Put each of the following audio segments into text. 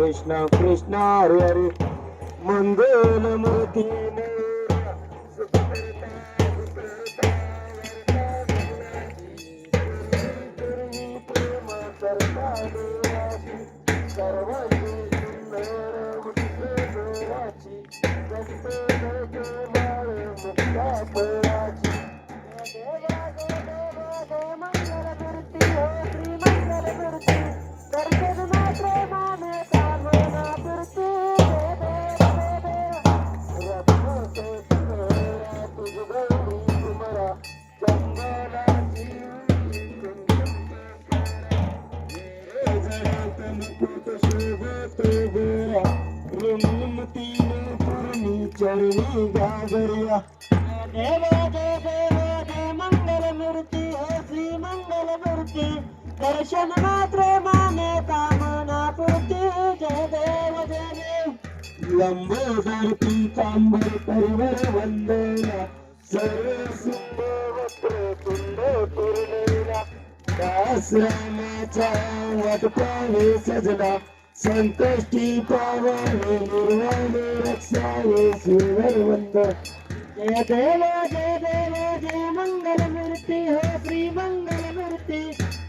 कृष्ण कृष्ण कृष्ण हरे हरे. मंगल मूर्ती चरणी गागरिया देवा देवा मंगल मूर्ती श्री मंगल मूर्ती दर्शन मात्र माने कामना पूर्ती जय देव जय देव लंबोदर परिवर वंदना सर्व सुंदर वस्त्र कुंड पूर्णेला दास रामाचा वाटपावे सजना संकष्टी पावावे निर्वाणे रक्षावे जय देव जय देव जय मंगल मूर्ती हो श्री मंगल मूर्ती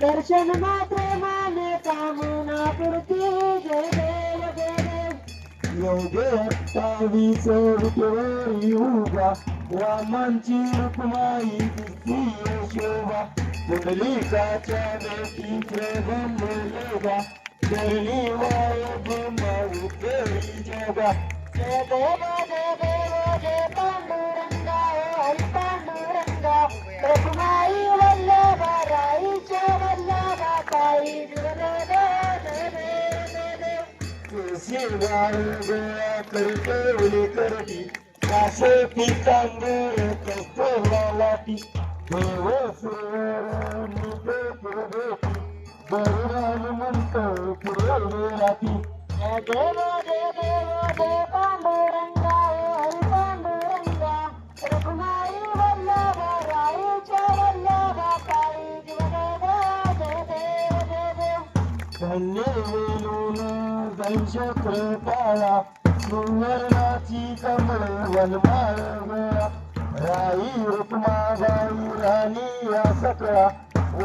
दर्शन मात्र माने कामना पूर्ती जय देव जय देव योगे अठ्ठावीस विटेवर उभा रामांची रुक्माई दिसती शोभा पुंडलिकाच्या बेटी प्रभम मुलगा चरणी वाय ब्रह्मा उद्गरी जोगा जय देव जय पांडुरंगा हरी पांडुरंगा रघुमाई वल्लभ राईच्या वल्लभा ताई गोळा करते करती? कासे पितांबर कस्तोरा लाटी देव धन्य सुवर्णाची कमळ वनमाळ राई रुक्मा बाई राणी या सकळा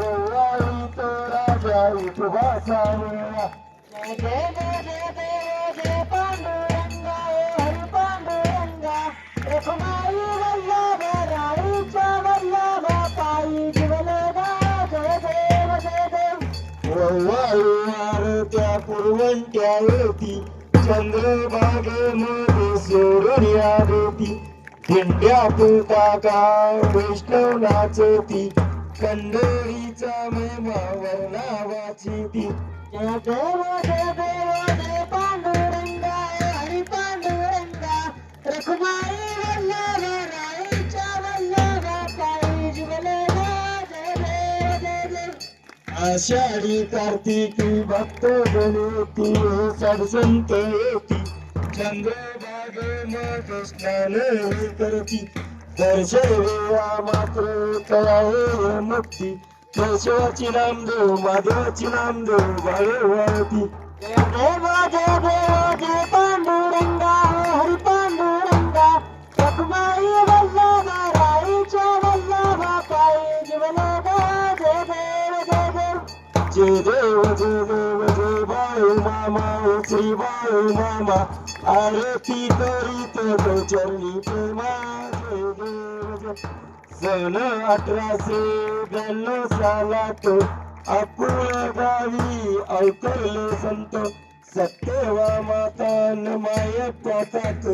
ओवाळी तो राजा उपवासा वेळा जय जय जय जय जय पांडुरंगा हरी पांडुरंगा. रखमाई वल्लभ राईच्या वल्लभ पायी जीवनदा जय देव जय देव. ओवाळी आरत्या पूर्वंत्या येती चंद्रभागेमध्ये सोडून या देती दिंड्या तुका वैष्णव नाचती कंदरीचा महिमा वर्णावाची ती. जय देव जय देव जय पांडुरंगा हरी पांडुरंगा. रखमाई वल्लभ राईच्या वल्लभ पायी जीवनदा जय देव जय देव आषाढी कार्तिकी भक्त गणेती सडसंत येती. स्नान करती दर्शवेया मात्र तयावे मुक्ती केशवाची नामदेव माधवाची नामदेव बाळवती जय देव जय देव जय पांडुरंगा हरी पांडुरंगा रखमाई वल्लभा राईच्या वल्लभा पायी जीवनदा जय देव जय देव जय देव जय देव जय बाळू मामा श्री बाळू मामा आरती करीत तो चरणी देव सन अठराशे ब्याण्णव सालात आपुळ गावी ऐकले संत. सत्यवा माता न माय पातात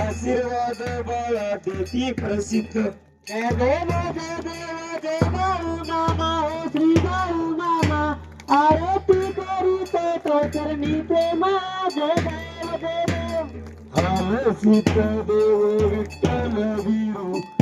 आशीर्वाद बाळा देती प्रसिद्ध. जय देव जय देव जय बाळू मामा हो श्री गाऊ मामा. आरती करीत चरणी प्रेमा जय देव जय देव हाल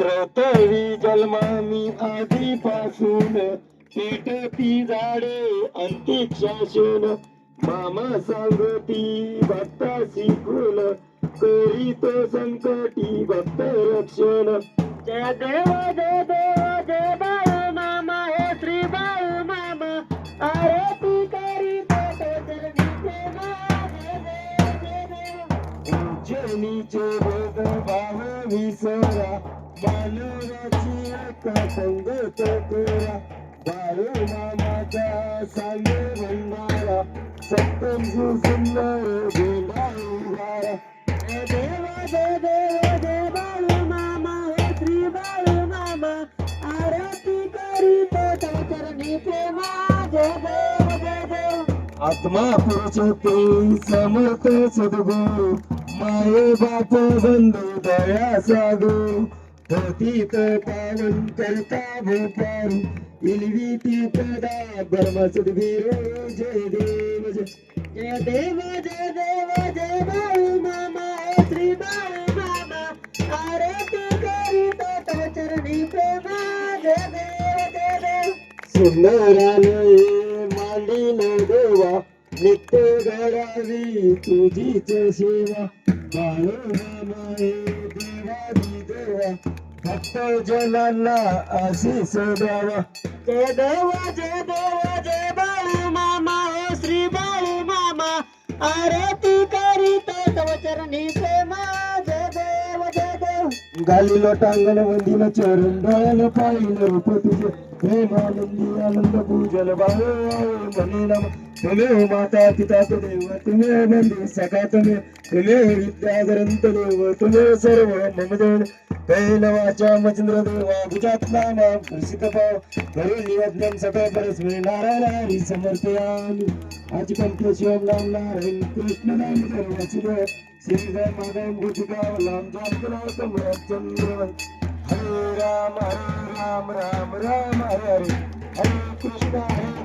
प्रतवी जन्मामी आधीपासून पेटती झाडे अंतिक्षासून मामा सांगती भक्ता शिकून करीत संकटी भक्त रक्षण. जय देव जय देव जय बाळू मामा हे श्री बाळू मामा. आरती करी चरणी प्रेम. जय विसरा. बालुराची एका संगत कोरा बाळू मामाचा सांगे भंडारा सप्तम सुंदर देवा उभारा. देवा देव जय देव बाळू मामा हे श्री बाळू मामा. आरती करी चरणी प्रेम. जय देव जय देव. आत्मा पुरुषते समर्थ सद्गुरु. माये बाप बंधू दया सागू पतित पावन करता भूपारू इलवी ती पदा ब्रह्म सद्गुरु जय देव, जय जय देव जय देव जय बाळू मामा, श्री बाळू मामा। आरती करी चरणी प्रेम। जय देव जय देव। सुंदरालये मांडीन देवा, नित्य घडावी तुझीच सेवा। बाळू मामाये देवादी देवा भक्त जनांना आशीष द्यावा जय देव जय देव जय बाळू मामा हो श्री बाळू मामा आरती करीत तव चरणी प्रेम जय देव जय देव गाली लोटांगण वंदिन चरण डोळ्यानं पाहिलं रूप तुझे तुम्ही हो माता पिता तो देव तुम्ही हो नंदी सखा तुम्ही तुम्ही हो विद्या ग्रंथ देव तुम्ही हो सर्व ममदेव कैलवाच्या मचंद्र देवा भुजात नाम प्रसिद्ध पाव. करुणी यज्ञम सकळ परस्मे नारायण हरी समर्पयामी आज कंठ शिवम नाम नारायण कृष्ण नाम सर्वाची देव श्री जय माधव भूतिका लाम जातरातम चंद्र हरे राम हरे राम राम राम हरे हरे. हरे कृष्ण हरे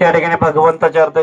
या ठिकाणी भगवंताच्या अर्थ